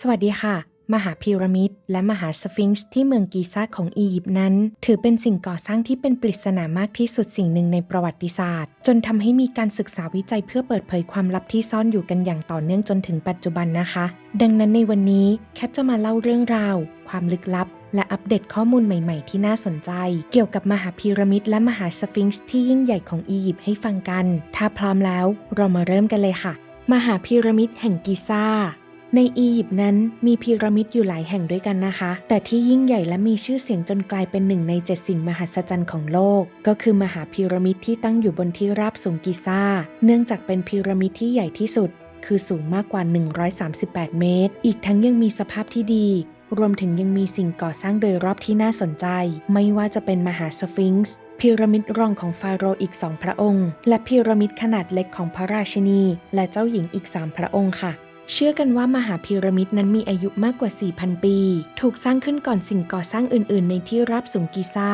สวัสดีค่ะ มหาพีระมิด และมหาสฟิงซ์ที่เมืองกีซาของอียิปต์นั้น ถือเป็นสิ่งก่อสร้างที่เป็นปริศนามากที่สุดสิ่งหนึ่งในประวัติศาสตร์ จนทำให้มีการศึกษาวิจัยเพื่อเปิดเผยความลับที่ซ่อนอยู่กันอย่างต่อเนื่องจนถึงปัจจุบันนะคะ ดังนั้นในวันนี้แคทจะมาเล่าเรื่องราว ความลึกลับและอัปเดตข้อมูลใหม่ ๆ ที่น่าสนใจ เกี่ยวกับมหาพีระมิดและมหาสฟิงซ์ที่ยิ่งใหญ่ของอียิปต์ให้ฟังกัน ถ้าพร้อมแล้ว เรามาเริ่มกันเลยค่ะ มหาพีระมิดแห่งกิซา ในอียิปต์นั้นมีพีระมิดอยู่หลายแห่งด้วยกันนะคะ แต่ที่ยิ่งใหญ่และมีชื่อเสียงจนกลายเป็นหนึ่งในเจ็ดสิ่งมหัศจรรย์ของโลก ก็คือมหาพีระมิดที่ตั้งอยู่บนที่ราบสูงกิซ่า เนื่องจากเป็นพีระมิดที่ใหญ่ที่สุด คือสูงมากกว่า 138 เมตร อีกทั้งยังมีสภาพที่ดีรวมถึงยังมีสิ่งก่อสร้างโดยรอบที่น่าสนใจ ไม่ว่าจะเป็นมหาสฟิงซ์พีระมิดรองของฟาโรห์อีกสองพระองค์ และพีระมิดขนาดเล็กของพระราชินี และเจ้าหญิงอีกสามพระองค์ค่ะ เชื่อกันว่ามหาพีระมิดนั้นมีอายุมากกว่า 4,000 ปี ถูกสร้างขึ้นก่อนสิ่งก่อสร้างอื่น ๆ ในที่รับสูงกิซา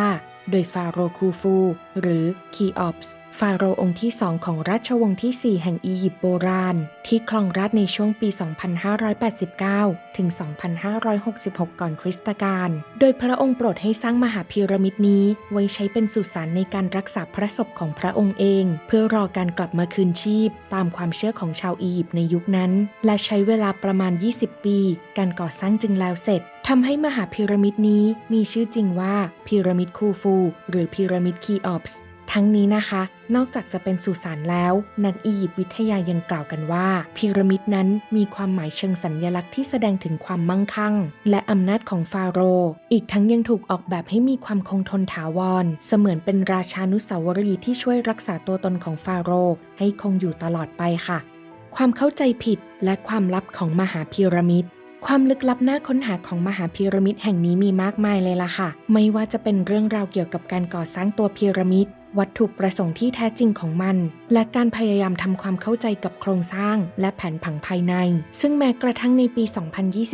โดยฟาโรห์คูฟู หรือคีออปส์ ฟาโรห์องค์ที่สองของราชวงศ์ที่ 4 แห่งอียิปต์โบราณ ที่ครองราชในช่วงปี 2589 ถึง 2566 ก่อนคริสตกาล โดยพระองค์โปรดให้สร้างมหาพีระมิดนี้ ไว้ใช้เป็นสุสานในการรักษาพระศพของพระองค์เอง เพื่อรอการกลับมาคืนชีพ ตามความเชื่อของชาวอียิปต์ในยุคนั้น และใช้เวลาประมาณ 20 ปี การก่อสร้างจึงแล้วเสร็จทำให้มหาพีระมิดนี้มีชื่อจริงว่าพีระมิดคูฟู หรือพีระมิดคีออปส์ ทั้งนี้นะคะ นอกจากจะเป็นสุสานแล้ว นักอียิปต์วิทยายังกล่าวกันว่า พีระมิดนั้นมีความหมายเชิงสัญญลักษณ์ที่แสดงถึงความมั่งคั่ง และอำนาจของฟาโรห์อีกทั้งยังถูกออกแบบให้มีความคงทนถาวร เสมือนเป็นราชานุสาวรีย์ที่ช่วยรักษาตัวตนของฟาโรห์ให้คงอยู่ตลอดไปค่ะ ความเข้าใจผิดและความลับของมหาพีระมิดความลึกลับน่าค้นหาของมหาพีระมิดแห่งนี้มีมากมายเลยล่ะค่ะ ไม่ว่าจะเป็นเรื่องราวเกี่ยวกับการก่อสร้างตัวพีระมิด วัตถุประสงค์ที่แท้จริงของมัน และการพยายามทำความเข้าใจกับโครงสร้างและแผนผังภายใน ซึ่งแม้กระทั่งในปี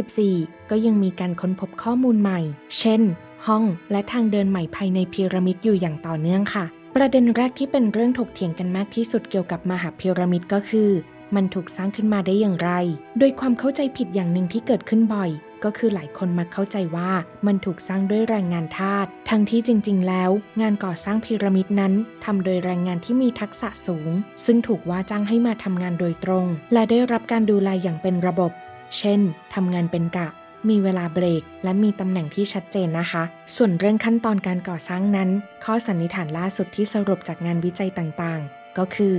2024 ก็ยังมีการค้นพบข้อมูลใหม่ เช่น ห้องและทางเดินใหม่ภายในพีระมิดอยู่อย่างต่อเนื่องค่ะ ประเด็นแรกที่เป็นเรื่องถกเถียงกันมากที่สุดเกี่ยวกับมหาพีระมิดก็คือ มันถูกสร้างขึ้นมาได้อย่างไร โดยความเข้าใจผิดอย่างหนึ่งที่เกิดขึ้นบ่อยก็คือหลายคนมักเข้าใจว่ามันถูกสร้างด้วยแรงงานทาส ทั้งที่จริง ๆ แล้ว งานก่อสร้างพีระมิดนั้นทำโดยแรงงานที่มีทักษะสูง ซึ่งถูกว่าจ้างให้มาทำงานโดยตรง และได้รับการดูแลอย่างเป็นระบบ เช่นทำงานเป็นกะมีเวลาเบรก และมีตำแหน่งที่ชัดเจนนะคะ ส่วนเรื่องขั้นตอนการก่อสร้างนั้น ข้อสันนิษฐานล่าสุดที่สรุปจากงานวิจัยต่างๆ ก็คือ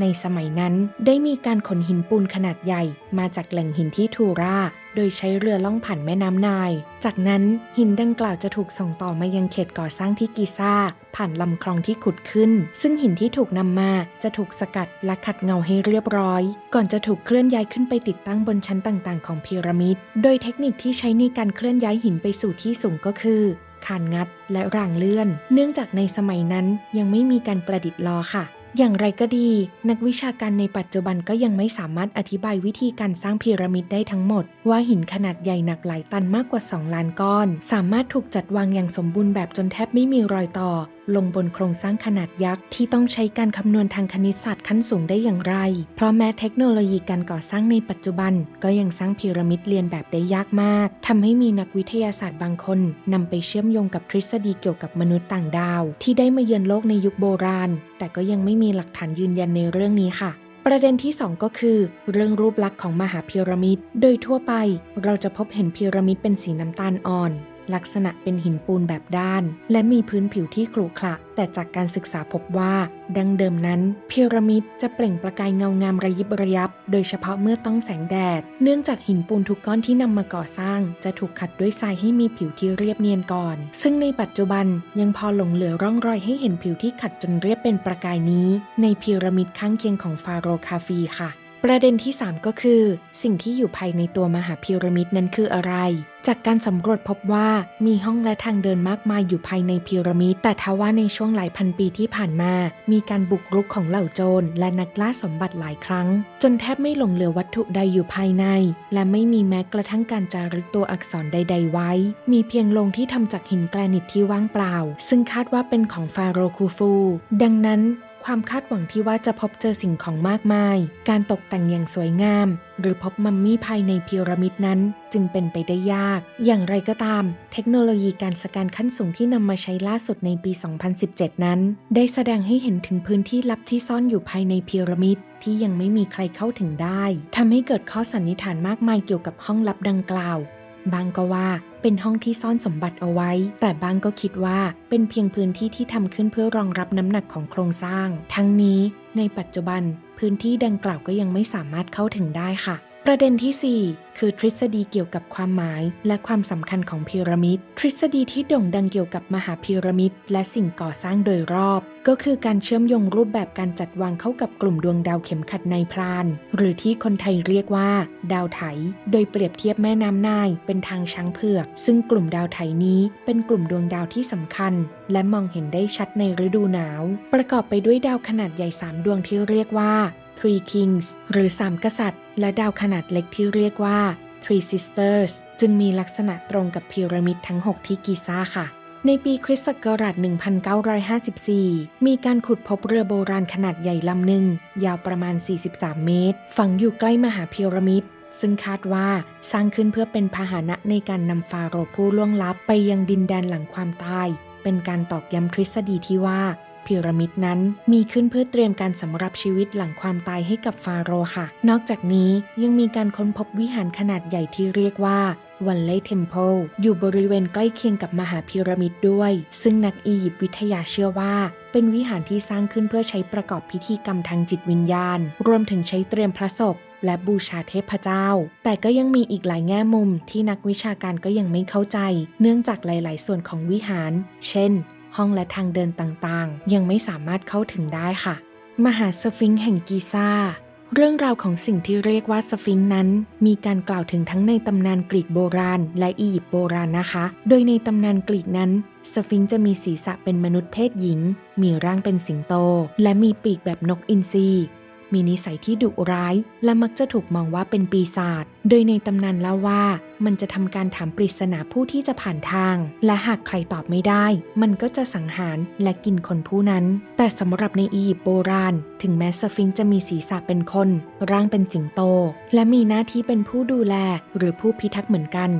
ในสมัยนั้นได้มีการขนหินปูนขนาดใหญ่ มาจากแหล่งหินที่ทูรา โดยใช้เรือล่องผ่านแม่น้ำนาย จากนั้นหินดังกล่าวจะถูกส่งต่อมายังเขตก่อสร้างที่กิซ่า ผ่านลำคลองที่ขุดขึ้น ซึ่งหินที่ถูกนำมาจะถูกสกัดและขัดเงาให้เรียบร้อย ก่อนจะถูกเคลื่อนย้ายขึ้นไปติดตั้งบนชั้นต่างๆ ของพีระมิด โดยเทคนิคที่ใช้ในการเคลื่อนย้ายหินไปสู่ที่สูงก็คือคานงัดและรางเลื่อน เนื่องจากในสมัยนั้นยังไม่มีการประดิษฐ์ล้อค่ะ อย่างไรก็ดี นักวิชาการในปัจจุบันก็ยังไม่สามารถอธิบายวิธีการสร้างพีระมิดได้ทั้งหมด ว่าหินขนาดใหญ่หนักหลายตันมากกว่า 2 ล้านก้อน สามารถถูกจัดวางอย่างสมบูรณ์แบบจนแทบไม่มีรอยต่อ ลงบนโครงสร้างขนาดยักษ์ที่ต้องใช้การคำนวณทางคณิตศาสตร์ขั้นสูงได้อย่างไร เพราะแม้เทคโนโลยีการก่อสร้างในปัจจุบัน ก็ยังสร้างพีระมิดเรียนแบบได้ยากมากทำให้มีนักวิทยาศาสตร์บางคนนำไปเชื่อมโยงกับทฤษฎีเกี่ยวกับมนุษย์ต่างดาว ที่ได้มาเยือนโลกในยุคโบราณ แต่ก็ยังไม่มีหลักฐานยืนยันในเรื่องนี้ค่ะประเด็นที่ 2 ก็คือ เรื่องรูปลักษณ์ของมหาพีระมิด โดยทั่วไป เราจะพบเห็นพีระมิดเป็นสีน้ำตาลอ่อน ลักษณะเป็นหินปูนแบบด้าน และมีพื้นผิวที่ขรุขระแต่จากการศึกษาพบว่า ดังเดิมนั้นพีระมิดจะเปล่งประกายเงางามระยิบระยับ โดยเฉพาะเมื่อต้องแสงแดด เนื่องจากหินปูนทุกก้อนที่นำมาก่อสร้าง จะถูกขัดด้วยทรายให้มีผิวที่เรียบเนียนก่อน ซึ่งในปัจจุบันยังพอหลงเหลือร่องรอยให้เห็นผิวที่ขัดจนเรียบเป็นประกายนี้ ในพีระมิดข้างเคียงของฟาโรห์คาฟีค่ะ ประเด็นที่ 3 ก็คือ สิ่งที่อยู่ภายในตัวมหาพีระมิดนั้นคืออะไร จากการสำรวจพบว่ามีห้องและทางเดินมากมายอยู่ภายในพีระมิด แต่ทว่าในช่วงหลายพันปีที่ผ่านมา มีการบุกรุกของเหล่าโจรและนักล่าสมบัติหลายครั้ง จนแทบไม่หลงเหลือวัตถุใดอยู่ภายใน และไม่มีแม้กระทั่งการจารึกตัวอักษรใด ๆ ไว้ มีเพียงลงที่ทำจากหินแกรนิตที่ว่างเปล่า ซึ่งคาดว่าเป็นของฟาโรห์คูฟู ดังนั้น ความคาดหวังที่ว่าจะพบเจอสิ่งของมากมาย การตกแต่งอย่างสวยงาม หรือพบมัมมี่ภายในพีระมิดนั้น จึงเป็นไปได้ยาก อย่างไรก็ตาม เทคโนโลยีการสแกนขั้นสูงที่นำมาใช้ล่าสุดในปี 2017 นั้น ได้แสดงให้เห็นถึงพื้นที่ลับที่ซ่อนอยู่ภายในพีระมิดที่ยังไม่มีใครเข้าถึงได้ทำให้เกิดข้อสันนิษฐานมากมายเกี่ยวกับห้องลับดังกล่าว บางก็ว่าเป็นห้องที่ซ่อนสมบัติเอาไว้ แต่บางก็คิดว่าเป็นเพียงพื้นที่ที่ทำขึ้นเพื่อรองรับน้ำหนักของโครงสร้าง ทั้งนี้ในปัจจุบันพื้นที่ดังกล่าวก็ยังไม่สามารถเข้าถึงได้ค่ะ ประเด็นที่ 4 คือทฤษฎีเกี่ยวกับความหมายและความสำคัญของพีระมิด ทฤษฎีที่โด่งดังเกี่ยวกับมหาพีระมิดและสิ่งก่อสร้างโดยรอบ ก็คือการเชื่อมโยงรูปแบบการจัดวางเข้ากับกลุ่มดวงดาวเข็มขัดในพลาน หรือที่คนไทยเรียกว่า ดาวไถ โดยเปรียบเทียบแม่น้ำนายเป็นทางช้างเผือก ซึ่งกลุ่มดาวไถนี้เป็นกลุ่มดวงดาวที่สำคัญ และมองเห็นได้ชัดในฤดูหนาว ประกอบไปด้วยดาวขนาดใหญ่สามดวงที่เรียกว่า Three Kings หรือสามกษัตริย์ และดาวขนาดเล็กที่เรียกว่า Three Sisters จึงมีลักษณะตรงกับพีระมิดทั้ง 6 ที่กิซ่าค่ะ ในปีคริสต์ศักราช 1954 มีการขุดพบเรือโบราณขนาดใหญ่ลำหนึ่ง ยาวประมาณ 43 เมตร ฝังอยู่ใกล้มหาพีระมิดซึ่งคาดว่าสร้างขึ้นเพื่อเป็นพาหนะในการนำฟาโรห์ผู้ล่วงลับไปยังดินแดนหลังความตาย เป็นการตอกย้ำทฤษฎีที่ว่า พีระมิดนั้น มีขึ้นเพื่อเตรียมการสำหรับชีวิตหลังความตายให้กับฟาโรห์ค่ะ นอกจากนี้ยังมีการค้นพบวิหารขนาดใหญ่ที่เรียกว่าวันเล่เทมเพลอยู่บริเวณใกล้เคียงกับมหาพีระมิดด้วย ซึ่งนักอียิปต์วิทยาเชื่อว่า เป็นวิหารที่สร้างขึ้นเพื่อใช้ประกอบพิธีกรรมทางจิตวิญญาณ รวมถึงใช้เตรียมพระศพและบูชาเทพเจ้า แต่ก็ยังมีอีกหลายแง่มุมที่นักวิชาการก็ยังไม่เข้าใจ เนื่องจากหลาย ๆ ส่วนของวิหาร เช่น ห้องและทางเดินต่างๆ ยังไม่สามารถเข้าถึงได้ค่ะ มหาสฟิงค์แห่งกิซ่า เรื่องราวของสิ่งที่เรียกว่าสฟิงค์นั้น มีการกล่าวถึงทั้งในตำนานกรีกโบราณ และอียิปต์โบราณนะคะ โดยในตำนานกรีกนั้น สฟิงค์จะมีศีรษะเป็นมนุษย์เพศหญิง มีร่างเป็นสิงโต และมีปีกแบบนกอินทรี มีนิสัยที่ดุร้าย และมักจะถูกมองว่าเป็นปีศาจ โดยในตำนานเล่าว่ามันจะทำการถามปริศนาผู้ที่จะผ่านทาง และหากใครตอบไม่ได้ มันก็จะสังหารและกินคนผู้นั้น แต่สำหรับในอียิปต์โบราณ ถึงแม้สฟิงจะมีศีรษะเป็นคน ร่างเป็นสิงโต และมีหน้าที่เป็นผู้ดูแลหรือผู้พิทักษ์เหมือนกัน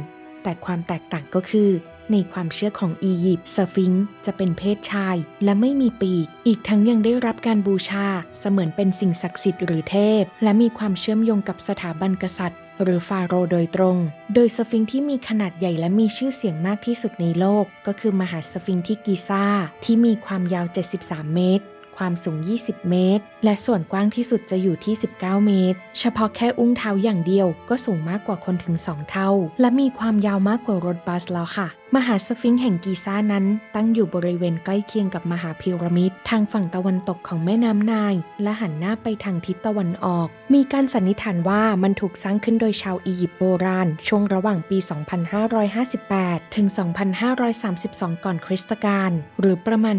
แต่ความแตกต่างก็คือ ในความเชื่อของอียิปต์สฟิงค์จะเป็นเพศชายและไม่มีปีก อีกทั้งยังได้รับการบูชาเสมือนเป็นสิ่งศักดิ์สิทธิ์หรือเทพ และมีความเชื่อมโยงกับสถาบันกษัตริย์ หรือฟาโรห์โดยตรง โดยสฟิงค์ที่มีขนาดใหญ่และมีชื่อเสียงมากที่สุดในโลก ก็คือมหาสฟิงค์ที่กิซ่า ที่มีความยาว 73 เมตรความสูง 20 เมตร และส่วนกว้างที่สุดจะอยู่ที่ 19 เมตร เฉพาะแค่อุ้งเท้าอย่างเดียวก็สูงมากกว่าคนถึง 2 เท่า และมีความยาวมากกว่ารถบัสแล้วค่ะ มหาสฟิงค์แห่งกีซ่านั้นตั้งอยู่บริเวณใกล้เคียงกับมหาพีระมิดทางฝั่งตะวันตกของแม่น้ำนาย และหันหน้าไปทางทิศตะวันออก มีการสันนิษฐานว่ามันถูกสร้างขึ้นโดยชาวอียิปต์โบราณ ช่วงระหว่างปี 2558 ถึง 2532 ก่อนคริสตกาลหรือประมาณ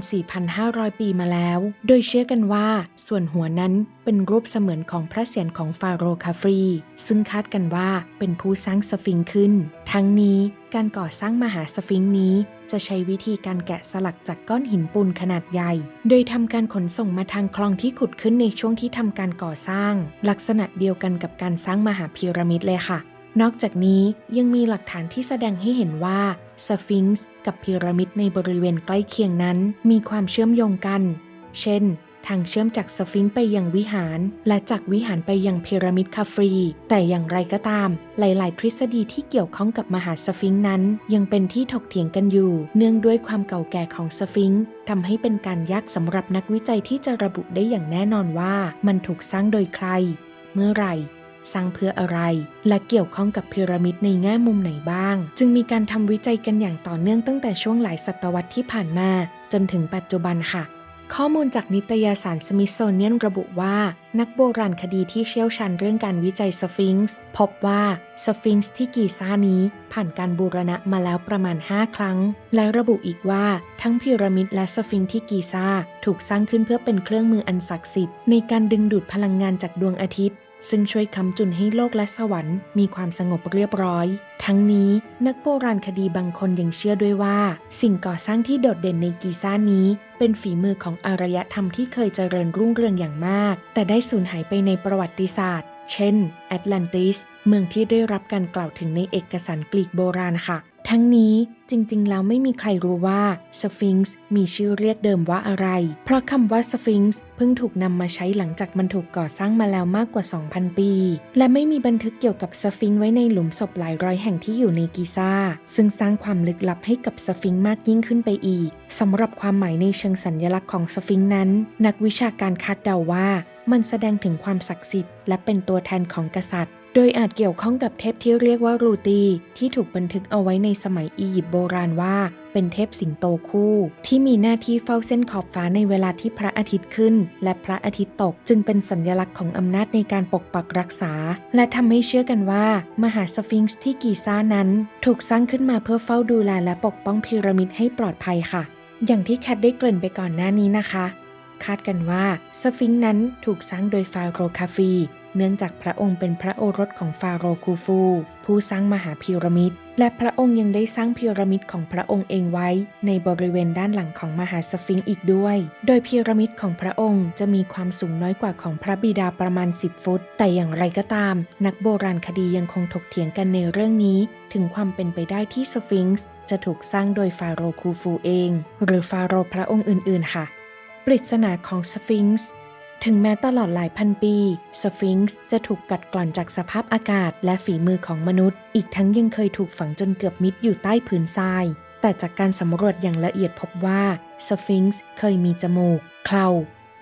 4,500 ปีมาแล้ว โดยเชื่อกันว่าส่วนหัวนั้นเป็นรูปเสมือนของพระเศียรของฟาโรห์คาฟรี ซึ่งคาดกันว่าเป็นผู้สร้างสฟิงค์ขึ้น ทั้งนี้การก่อสร้างมหาสฟิงค์นี้ จะใช้วิธีการแกะสลักจากก้อนหินปูนขนาดใหญ่ โดยทำการขนส่งมาทางคลองที่ขุดขึ้นในช่วงที่ทำการก่อสร้าง ลักษณะเดียวกันกับการสร้างมหาพีระมิดเลยค่ะ นอกจากนี้ยังมีหลักฐานที่แสดงให้เห็นว่าสฟิงซ์กับพีระมิดในบริเวณใกล้เคียงนั้น มีความเชื่อมโยงกัน เช่น ทางเชื่อมจากสฟิงค์ไปยังวิหาร และจากวิหารไปยังพีระมิดคาฟรี แต่อย่างไรก็ตาม หลาย ๆ ทฤษฎีที่เกี่ยวข้องกับมหาสฟิงค์นั้น ยังเป็นที่ถกเถียงกันอยู่ เนื่องด้วยความเก่าแก่ของสฟิงค์ทำให้เป็นการยากสำหรับนักวิจัยที่จะระบุได้อย่างแน่นอนว่า มันถูกสร้างโดยใคร เมื่อไหร่สร้างเพื่ออะไร และเกี่ยวข้องกับพีระมิดในแง่มุมไหนบ้าง จึงมีการทำวิจัยกันอย่างต่อเนื่องตั้งแต่ช่วงหลายศตวรรษที่ผ่านมา จนถึงปัจจุบันค่ะ ข้อมูลจากนิตยสารสมิธโซเนียนระบุว่า นักโบราณคดีที่เชี่ยวชาญเรื่องการวิจัยสฟิงซ์พบว่าสฟิงซ์ที่กีซ่านี้ผ่านการบูรณะมาแล้วประมาณ 5 ครั้ง และระบุอีกว่าทั้งพีระมิดและสฟิงซ์ที่กีซ่าถูกสร้างขึ้นเพื่อเป็นเครื่องมืออันศักดิ์สิทธิ์ในการดึงดูดพลังงานจากดวงอาทิตย์ ซึ่งช่วยค้ำจุนให้โลกและสวรรค์มีความสงบเรียบร้อย ทั้งนี้นักโบราณคดีบางคนยังเชื่อด้วยว่า สิ่งก่อสร้างที่โดดเด่นในกีซ่านี้ เป็นฝีมือของอารยธรรมที่เคยเจริญรุ่งเรืองอย่างมาก แต่ได้สูญหายไปในประวัติศาสตร์ เช่น แอตแลนติส เมืองที่ได้รับการกล่าวถึงในเอกสารกรีกโบราณค่ะ ทั้งนี้จริงๆ แล้วไม่มีใครรู้ว่าสฟิงซ์มีชื่อเรียกเดิมว่าอะไร เพราะคำว่าสฟิงซ์เพิ่งถูกนำมาใช้หลังจากมันถูกก่อสร้างมาแล้วมากกว่า 2,000 ปี และไม่มีบันทึกเกี่ยวกับสฟิงซ์ไว้ในหลุมศพหลายร้อยแห่งที่อยู่ในกิซ่าซึ่งสร้างความลึกลับให้กับสฟิงซ์มากยิ่งขึ้นไปอีกสำหรับความหมายในเชิงสัญลักษณ์ของสฟิงซ์นั้น นักวิชาการคาดเดาว่า มันแสดงถึงความศักดิ์สิทธิ์และเป็นตัวแทนของกษัตริย์ โดยอาจเกี่ยวข้องกับเทพที่เรียกว่ารูตีที่ถูกบันทึกเอาไว้ในสมัยอียิปต์โบราณว่า เป็นเทพสิงโตคู่ ที่มีหน้าที่เฝ้าเส้นขอบฟ้าในเวลาที่พระอาทิตย์ขึ้น และพระอาทิตย์ตกจึงเป็นสัญลักษณ์ของอำนาจในการปกปักรักษา และทำให้เชื่อกันว่า มหาสฟิงซ์ที่กีซ่านั้น ถูกสร้างขึ้นมาเพื่อเฝ้าดูแลและปกป้องพีระมิดให้ปลอดภัยค่ะ อย่างที่แคทได้เกริ่นไปก่อนหน้านี้นะคะ คาดกันว่าสฟิงค์นั้นถูกสร้างโดยฟาโรห์คาฟี เนื่องจากพระองค์เป็นพระโอรสของฟาโรห์คูฟู ผู้สร้างมหาพีระมิด และพระองค์ยังได้สร้างพีระมิดของพระองค์เองไว้ ในบริเวณด้านหลังของมหาสฟิงค์อีกด้วย โดยพีระมิดของพระองค์จะมีความสูงน้อยกว่าของพระบิดาประมาณ 10 ฟุต แต่อย่างไรก็ตาม นักโบราณคดียังคงถกเถียงกันในเรื่องนี้ ถึงความเป็นไปได้ที่สฟิงค์จะถูกสร้างโดยฟาโรห์คูฟูเอง หรือฟาโรห์พระองค์อื่น ๆ ค่ะ ปริศนาของสฟิงซ์ ถึงแม้ตลอดหลายพันปี สฟิงซ์จะถูกกัดกร่อนจากสภาพอากาศและฝีมือของมนุษย์ อีกทั้งยังเคยถูกฝังจนเกือบมิดอยู่ใต้ผืนทราย แต่จากการสำรวจอย่างละเอียดพบว่าสฟิงซ์เคยมีจมูก เครา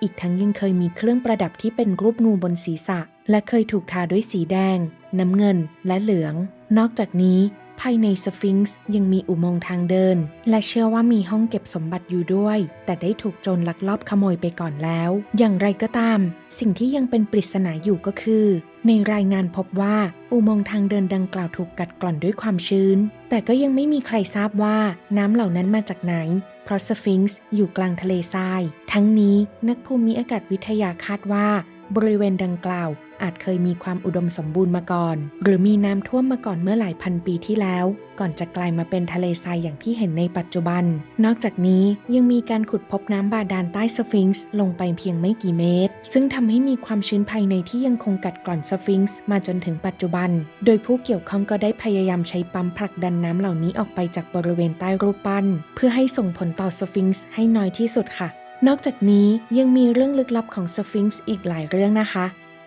อีกทั้งยังเคยมีเครื่องประดับที่เป็นรูปงูบนศีรษะ และเคยถูกทาด้วยสีแดง น้ำเงินและเหลือง นอกจากนี้ ภายในสฟิงซ์ยังมีอุโมงค์ทางเดิน และเชื่อว่ามีห้องเก็บสมบัติอยู่ด้วย แต่ได้ถูกโจรลักลอบขโมยไปก่อนแล้ว อย่างไรก็ตาม สิ่งที่ยังเป็นปริศนาอยู่ก็คือ ในรายงานพบว่าอุโมงค์ทางเดินดังกล่าวถูกกัดกร่อนด้วยความชื้น แต่ก็ยังไม่มีใครทราบว่าน้ำเหล่านั้นมาจากไหนเพราะสฟิงซ์อยู่กลางทะเลทราย ทั้งนี้นักภูมิอากาศวิทยาคาดว่า บริเวณดังกล่าว อาจเคยมีความอุดมสมบูรณ์มาก่อน หรือมีน้ำท่วมมาก่อนเมื่อหลายพันปีที่แล้ว ก่อนจะกลายมาเป็นทะเลทรายอย่างที่เห็นในปัจจุบัน นอกจากนี้ยังมีการขุดพบน้ำบาดาลใต้สฟิงซ์ลงไปเพียงไม่กี่เมตร ซึ่งทำให้มีความชื้นภายในที่ยังคงกัดกร่อนสฟิงซ์มาจนถึงปัจจุบัน โดยผู้เกี่ยวข้องก็ได้พยายามใช้ปั๊มผลักดันน้ำเหล่านี้ออกไปจากบริเวณใต้รูปปั้น เพื่อให้ส่งผลต่อสฟิงซ์ให้น้อยที่สุดค่ะนอกจากนี้ยังมีเรื่องลึกลับของสฟิงซ์อีกหลายเรื่องนะคะ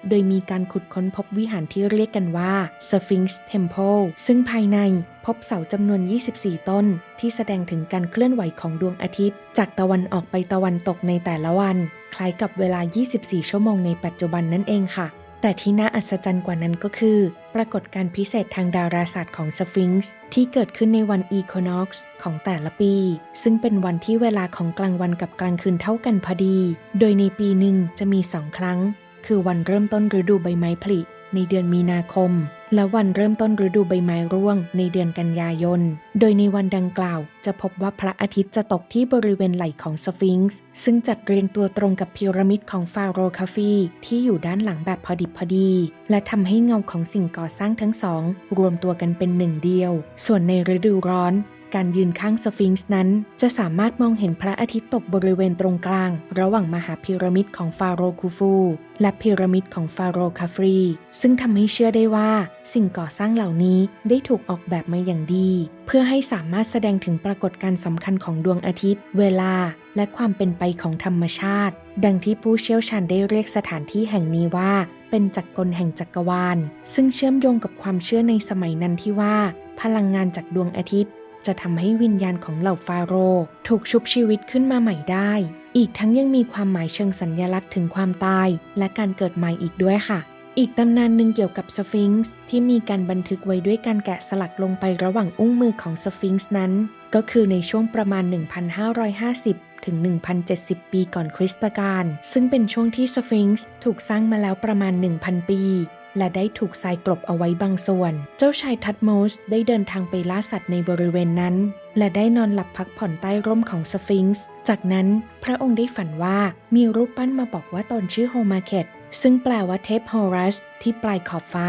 โดยมีการขุดค้นพบวิหารที่เรียกกันว่า Sphinx Temple ซึ่งภายในพบเสาจำนวน 24 ต้น ที่แสดงถึงการเคลื่อนไหวของดวงอาทิตย์ จากตะวันออกไปตะวันตกในแต่ละวัน คล้ายกับเวลา 24 ชั่วโมงในปัจจุบันนั่นเองค่ะ แต่ที่น่าอัศจรรย์กว่านั้นก็คือ ปรากฏการพิเศษทางดาราศาสตร์ของสฟิงซ์ที่เกิดขึ้นในวันอีโค n น x ของแต่ละปี ซึ่งเป็นวันที่เวลาของกลางวันกับกลางคืนเท่ากันพอดี โดยในปีหนึ่งจะมีสองครั้ง คือวันเริ่มต้นฤดูใบไม้ผลิในเดือนมีนาคม และวันเริ่มต้นฤดูใบไม้ร่วงในเดือนกันยายน โดยในวันดังกล่าว จะพบว่าพระอาทิตย์จะตกที่บริเวณไหล่ของสฟิงซ์ซึ่งจัดเรียงตัวตรงกับพีระมิดของฟาโรห์คาฟีที่อยู่ด้านหลังแบบพอดิบพอดี และทำให้เงาของสิ่งก่อสร้างทั้งสอง รวมตัวกันเป็นหนึ่งเดียว ส่วนในฤดูร้อน การยืนข้างสฟิงซ์นั้น จะสามารถมองเห็นพระอาทิตย์ตกบริเวณตรงกลาง ระหว่างมหาพีระมิดของฟาโรห์คูฟูและพีระมิดของฟาโรห์คาฟรี ซึ่งทำให้เชื่อได้ว่า สิ่งก่อสร้างเหล่านี้ได้ถูกออกแบบมาอย่างดี เพื่อให้สามารถแสดงถึงปรากฏการณ์สำคัญของดวงอาทิตย์ เวลา และความเป็นไปของธรรมชาติ ดังที่ผู้เชี่ยวชาญได้เรียกสถานที่แห่งนี้ว่าเป็นจักรกลแห่งจักรวาล ซึ่งเชื่อมโยงกับความเชื่อในสมัยนั้นที่ว่า พลังงานจากดวงอาทิตย์ จะทำให้วิญญาณของเหล่าฟาโรห์ถูกชุบชีวิตขึ้นมาใหม่ได้ อีกทั้งยังมีความหมายเชิงสัญญลักษณ์ถึงความตาย และการเกิดใหม่อีกด้วยค่ะ อีกตำนานหนึ่งเกี่ยวกับสฟิงซ์ที่มีการบันทึกไว้ด้วยการแกะสลักลงไประหว่างอุ้งมือของสฟิงซ์นั้น ก็คือในช่วงประมาณ 1,550ถึง 1,070 ปีก่อนคริสตกาล ซึ่งเป็นช่วงที่สฟิงซ์ถูกสร้างมาแล้วประมาณ 1,000 ปี และได้ถูกทรายกลบเอาไว้บางส่วน เจ้าชายทัตโมสได้เดินทางไปล่าสัตว์ในบริเวณนั้น และได้นอนหลับพักผ่อนใต้ร่มของสฟิงซ์ จากนั้นพระองค์ได้ฝันว่ามีรูปปั้นมาบอกว่าตนชื่อโฮมาเคตซึ่งแปลว่าเทพโฮรัส ที่ปลายขอบฟ้า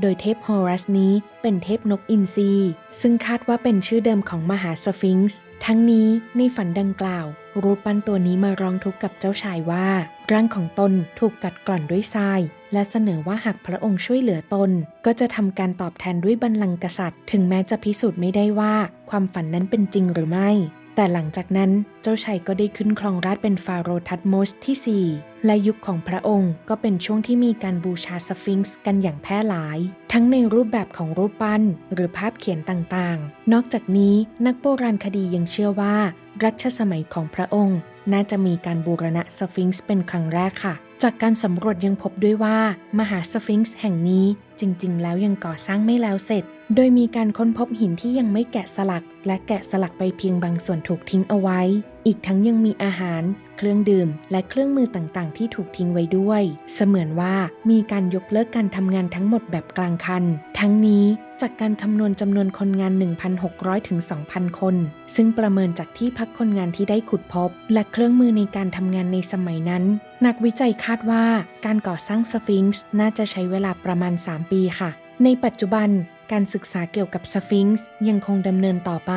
โดยเทพโฮรัสนี้เป็นเทพนกอินทรีซึ่งคาดว่าเป็นชื่อเดิมของมหาสฟิงซ์ ทั้งนี้ในฝันดังกล่าว รูปปั้นตัวนี้มาร้องทุกข์กับเจ้าชายว่า ร่างของตนถูกกัดกร่อนด้วยทราย และเสนอว่าหากพระองค์ช่วยเหลือตน ก็จะทำการตอบแทนด้วยบัลลังก์กษัตริย์ ถึงแม้จะพิสูจน์ไม่ได้ว่า ความฝันนั้นเป็นจริงหรือไม่ แต่หลังจากนั้นเจ้าชายก็ได้ขึ้นครองราชเป็นฟาโรห์ทัตโมสที่ 4 และยุคของพระองค์ก็เป็นช่วงที่มีการบูชาสฟิงซ์กันอย่างแพร่หลาย ทั้งในรูปแบบของรูปปั้น หรือภาพเขียนต่างๆ นอกจากนี้นักโบราณคดียังเชื่อว่า รัชสมัยของพระองค์ น่าจะมีการบูรณะสฟิงซ์เป็นครั้งแรกค่ะ จากการสำรวจยังพบด้วยว่า มหาสฟิงซ์แห่งนี้ จริง ๆ แล้วยังก่อสร้างไม่แล้วเสร็จ โดยมีการค้นพบหินที่ยังไม่แกะสลัก และแกะสลักไปเพียงบางส่วนถูกทิ้งเอาไว้ อีกทั้งยังมีอาหาร เครื่องดื่ม และเครื่องมือต่างๆ ที่ถูกทิ้งไว้ด้วย เสมือนว่ามีการยกเลิกการทำงานทั้งหมดแบบกลางคัน ทั้งนี้จากการคำนวณจำนวนคนงาน 1,600 ถึง 2,000 คน ซึ่งประเมินจากที่พักคนงานที่ได้ขุดพบ และเครื่องมือในการทำงานในสมัยนั้น นักวิจัยคาดว่าการก่อสร้างสฟิงซ์น่าจะใช้เวลาประมาณ 3 3 ปีค่ะ ในปัจจุบันการศึกษาเกี่ยวกับสฟิงซ์ยังคงดำเนินต่อไป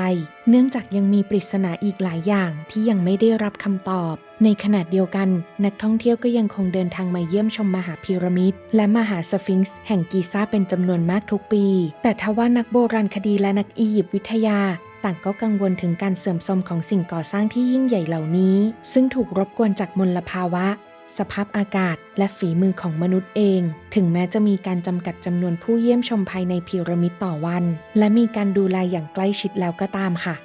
เนื่องจากยังมีปริศนาอีกหลายอย่างที่ยังไม่ได้รับคำตอบ ในขณะเดียวกัน นักท่องเที่ยวก็ยังคงเดินทางมาเยี่ยมชมมหาพีระมิด และมหาสฟิงซ์แห่งกีซ่าเป็นจำนวนมากทุกปี แต่ทว่านักโบราณคดีและนักอียิปต์วิทยาต่างก็กังวลถึงการเสื่อมโทรมของสิ่งก่อสร้างที่ยิ่งใหญ่เหล่านี้ ซึ่งถูกรบกวนจากมลภาวะ สภาพอากาศ และฝีมือของมนุษย์เอง ถึงแม้จะมีการจำกัดจำนวนผู้เยี่ยมชมภายในพีระมิดต่อวัน และมีการดูแลอย่างใกล้ชิดแล้วก็ตามค่ะ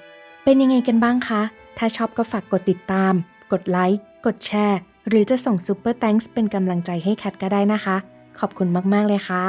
เป็นยังไงกันบ้างคะ ถ้าชอบก็ฝากกดติดตาม กดไลค์กดแชร์ หรือจะส่งซูเปอร์แตงส์เป็นกำลังใจให้แคทก็ได้นะคะ ขอบคุณมาก ๆ เลยค่ะ